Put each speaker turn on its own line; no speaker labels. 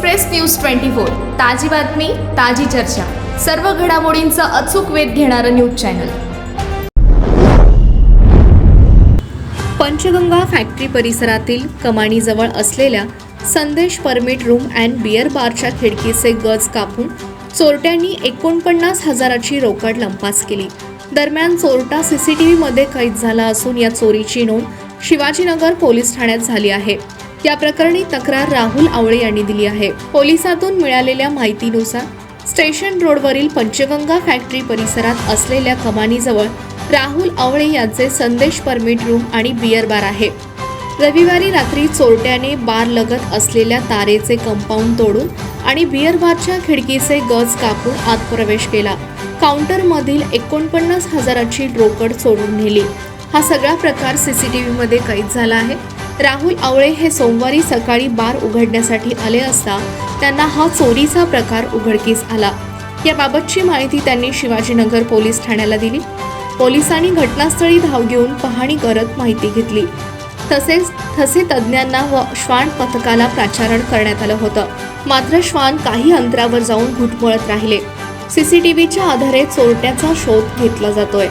Express news twenty four. ताजी बातमी ताजी चर्चा. सर्व घडामोडींचा अचूक वेध घेणारं न्यूज चॅनल. पंचगंगा फॅक्टरी परिसरातील कमानीजवळ असलेल्या संदेश परमिट रूम अँड बिअर बारच्या खिडकीचे गज कापून चोरट्यांनी एकोणपन्नास हजाराची रोकड लंपास केली. दरम्यान चोरटा सीसीटीव्हीमध्ये कैद झाला असून या चोरीची नोंद शिवाजीनगर पोलीस ठाण्यात झाली आहे. या प्रकरणी तक्रार राहुल आवळे यांनी दिली आहे. पोलिसातून मिळालेल्या माहितीनुसार स्टेशन रोडवरील पंचगंगा फॅक्टरी परिसरात असलेल्या कमानीजवळ राहुल आवळे यांचे संदेश परमिट रूम आणि बियर बार आहे. रविवारी रात्री चोरट्याने बार लगत असलेल्या तारेचे कंपाऊंड तोडून आणि बियर बारच्या खिडकीचे गज कापून आत प्रवेश केला. काउंटरमधील एकोणपन्नास हजाराची रोकड चोरून नेली. हा सगळा प्रकार सीसीटीव्हीमध्ये कैद झाला आहे. राहुल आवळे हे सोमवारी सकाळी बार उघडण्यासाठी आले असता त्यांना हा चोरीचा प्रकार उघडकीस आला. याबाबतची माहिती त्यांनी शिवाजीनगर पोलीस ठाण्याला दिली. पोलिसांनी घटनास्थळी धाव घेऊन पाहणी करत माहिती घेतली. तसेच ठसे तज्ज्ञांना व श्वान पथकाला प्राचारण करण्यात आलं होतं. मात्र श्वान काही अंतरावर जाऊन घुटमळत राहिले. सीसीटीव्हीच्या आधारे चोरट्याचा शोध घेतला जातोय.